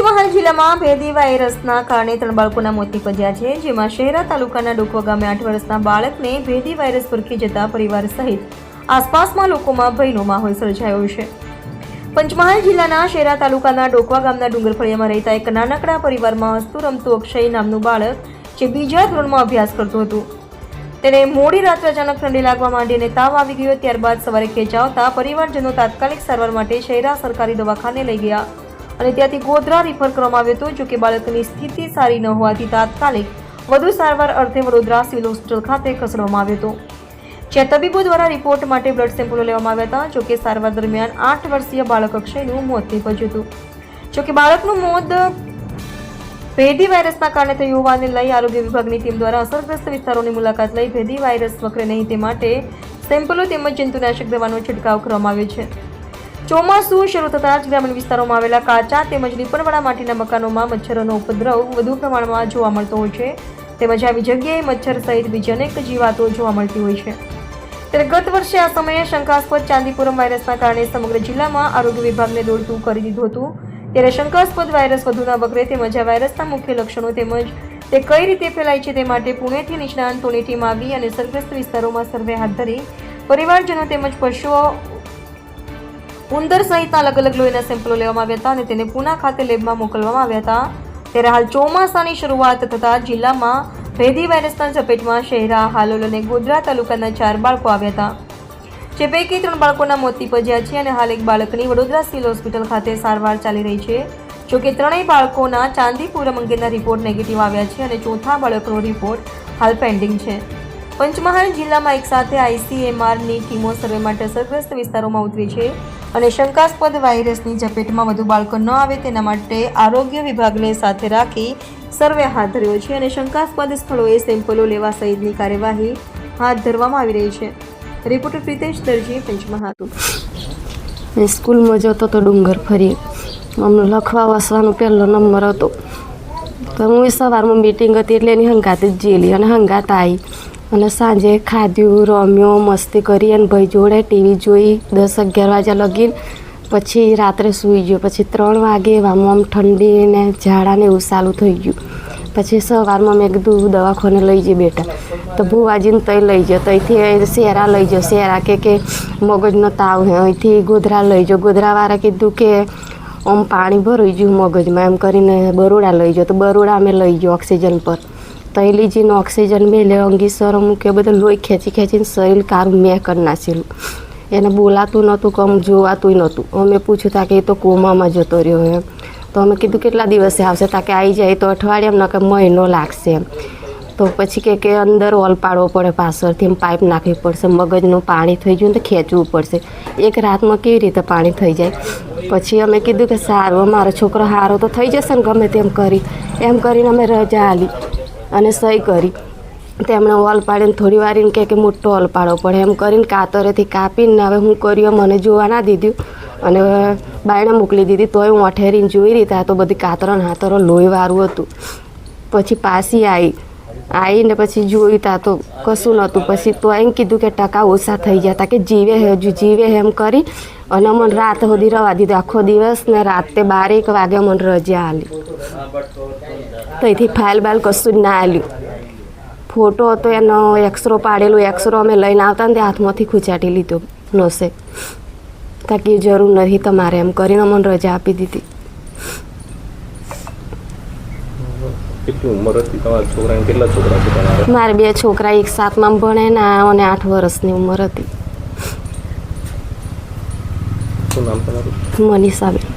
જિલ્લામાં ભેદી વાયરસના કારણે ત્રણ બાળકોના મોત નીપજ્યા છે, જેમાં શહેરા તાલુકાના ડોકવા ગામે આઠ વર્ષના બાળકને ભેદી વાયરસ ભરખી જતા પરિવાર સહિત આસપાસમાં લોકોમાં ભયનો માહોલ સર્જાયો છે. પંચમહાલ જિલ્લાના શેરા તાલુકાના ડોકવા ગામના ડુંગરફળિયામાં રહેતા એક નાનકડા પરિવારમાં હસતું રમતું અક્ષય નામનું બાળક, જે બીજા ધોરણમાં અભ્યાસ કરતું હતું. તેને મોડી રાત્રે અચાનક ઠંડી લાગવા માંડીને તાવ આવી ગયો, ત્યારબાદ સવારે ખેંચાવતા પરિવારજનો તાત્કાલિક સારવાર માટે શહેરા સરકારી દવાખાને લઈ ગયા. અને ત્યાંથી ગોધરા રિફર કરવામાં આવ્યો હતો જોકે બાળકની સ્થિતિ સારી ન હોવાથી તાત્કાલિક વધુ સારવાર અર્થે વડોદરા સિવિલ હોસ્પિટલ ખાતે ખસેડવામાં આવ્યો હતો. જ્યાં તબીબો દ્વારા રિપોર્ટ માટે બ્લડ સેમ્પલો લેવામાં આવ્યા હતા જોકે સારવાર દરમિયાન આઠ વર્ષીય બાળક અક્ષયનું મોત નીપજ્યું હતું. જોકે બાળકનું મોત ભેદી વાયરસના કારણે થયું હોવાને લઈ આરોગ્ય વિભાગની ટીમ દ્વારા અસરગ્રસ્ત વિસ્તારોની મુલાકાત લઈ ભેદી વાયરસ વકરે નહીં તે માટે સેમ્પલો તેમજ જંતુનાશક દવાનો છંટકાવ કરવામાં આવ્યો છે. ચોમાસું શરૂ થતાં જ ગ્રામીણ વિસ્તારોમાં આવેલા કાચા તેમજ લીપણવાળા માટીના મકાનોમાં મચ્છરોનો ઉપદ્રવ વધુ પ્રમાણમાં જોવા મળતો હોય છે. તેમજ આવી જગ્યાએ મચ્છર સહિત બીજી અનેક જીવાતો જોવા મળતી હોય છે. ત્યારે ગત વર્ષે આ સમયે શંકાસ્પદ ચાંદીપુરમ વાયરસના કારણે સમગ્ર જિલ્લામાં આરોગ્ય વિભાગને દોડતું કરી દીધું હતું. ત્યારે શંકાસ્પદ વાયરસ વધુ ન વકરે તેમજ આ વાયરસના મુખ્ય લક્ષણો તેમજ તે કઈ રીતે ફેલાય છે તે માટે પુણેથી નિષ્ણાંતોની ટીમ આવી અને સરગ્રસ્ત વિસ્તારોમાં સર્વે હાથ ધરી પરિવારજનો તેમજ પશુઓ ઉંદર સહિતના અલગ અલગ લોહીના સેમ્પલો લેવામાં આવ્યા હતા અને તેને પુના ખાતે લેબમાં મોકલવામાં આવ્યા હતા. ત્યારે હાલ ચોમાસાની શરૂઆત થતાં જિલ્લામાં ભેદી વાયરસના ઝપેટમાં શહેરા, હાલોલ અને ગોધરા તાલુકાના ચાર બાળકો આવ્યા હતા. જે પૈકી ત્રણ બાળકોના મોત નીપજ્યા છે અને હાલ એક બાળકની વડોદરા સિવિલ હોસ્પિટલ ખાતે સારવાર ચાલી રહી છે. જોકે ત્રણેય બાળકોના ચાંદીપુરમ અંગેના રિપોર્ટ નેગેટિવ આવ્યા છે અને ચોથા બાળકનો રિપોર્ટ હાલ પેન્ડિંગ છે. પંચમહાલ જિલ્લામાં એક સાથે આઈસીએમઆરની ટીમો સર્વે માટે અસરગ્રસ્ત વિસ્તારોમાં ઉતરી છે. અને શંકાસ્પદ વાયરસની ઝપેટમાં વધુ બાળકો ન આવે તેના માટે આરોગ્ય વિભાગને સાથે રાખી સર્વે હાથ ધર્યો છે અને શંકાસ્પદ સ્થળોએ સેમ્પલો લેવા સહિતની કાર્યવાહી હાથ ધરવામાં આવી રહી છે. રિપોર્ટર પ્રિતેશ દરજી પંચમહાલ સ્કૂલમાં જતો તો ડુંગર ફરી. અમને લખવા વાસવાનો પહેલો નંબર હતો. તો હું સવારમાં મીટિંગ હતી એટલે એની હંગાત જ જેલી અને હંગાત આવી અને સાંજે ખાધ્યું, રમ્યો, મસ્તી કરી અને ભાઈ જોડે ટીવી જોઈ દસ અગિયાર વાગ્યા લગીન. પછી રાત્રે સૂઈ ગયો. પછી ત્રણ વાગે આમ આમ ઠંડી ને ઝાડા ને એવું સારું થઈ ગયું. પછી સવારમાં મેં કીધું દવાખાને લઈ જઈએ બેટા. તો ભુવાજીને તઈ લઈ જાઓ તઈથી શેરા લઈ જાઓ શેરા કે કે મગજનો તાવ હે. અહીંથી ગોધરા લઈ જાઓ ગોધરાવાળા કીધું કે આમ પાણી ભરાઈ ગયું મગજમાં, એમ કરીને બરોડા લઈ જાઓ તો બરોડા અમે લઈ ગયો ઓક્સિજન પર. તઈ લીજીને ઓક્સિજન મેં મેલે અંગીસરો મૂકે બધું લોહી ખેંચી ખેંચીને શરીર કારું મેં કરી નાખેલું. એને બોલાતું નહોતું કમ જોવાતું નહોતું. અમે પૂછ્યું તા કે એ તો કોમામાં જતો રહ્યો એમ. તો અમે કીધું, કેટલા દિવસે આવશે? તા કે આવી જાય તો અઠવાડિયામાં ન કે મહિનો લાગશે એમ. તો પછી કે કે અંદર ઓલ પાડવો પડે પાછળથી એમ પાઇપ નાખવી પડશે, મગજનું પાણી થઈ ગયું તો ખેંચવું પડશે. એક રાતમાં કેવી રીતે પાણી થઈ જાય? પછી અમે કીધું કે સારું મારો છોકરો સારો તો થઈ જશે ને ગમે તેમ કરી. એમ કરીને અમે રજા આલી અને સહી કરી. તેમણે ઓલ પાડીને થોડી વાર એમ કે મોટો ઓલ પાડવો પડે. એમ કરીને કાતરેથી કાપીને હવે હું કર્યો, મને જોવા ના દીધું. અને બાયણે મોકલી દીધી, તોય હું અઠેરીને જોઈ રીતે આ તો બધી કાતરણ હાતરો લોહીવાળું હતું. પછી પાછી આવી આવીને પછી જોયું તા તો કશું નહોતું. પછી તો એમ કીધું કે ટકા ઓછા થઈ ગયા તા કે જીવે હજુ જીવે એમ કરી અને મને રાત સુધી રવા દીધું. આખો દિવસ ને રાતે બારેક વાગે મને રજા આલી. ત્યાંથી ફાઇલ બાલ કશું જ ના આલ્યું. ફોટો હતો એનો, એક્સરો પાડેલો, એક્સરો અમે લઈને આવતા ને તે હાથમાંથી ખૂંચાટી લીધો નસે. તાકી જરૂર નથી તમારે એમ કરીને મને રજા આપી દીધી. કેટલી ઉંમર હતી? તમારા છોકરાને કેટલા છોકરા છે તમારા? મારે બે છોકરા એક સાતમાં ભણે ને અને આઠ વર્ષની ઉંમર હતી. શું નામ તમારું? મનીષાબેન.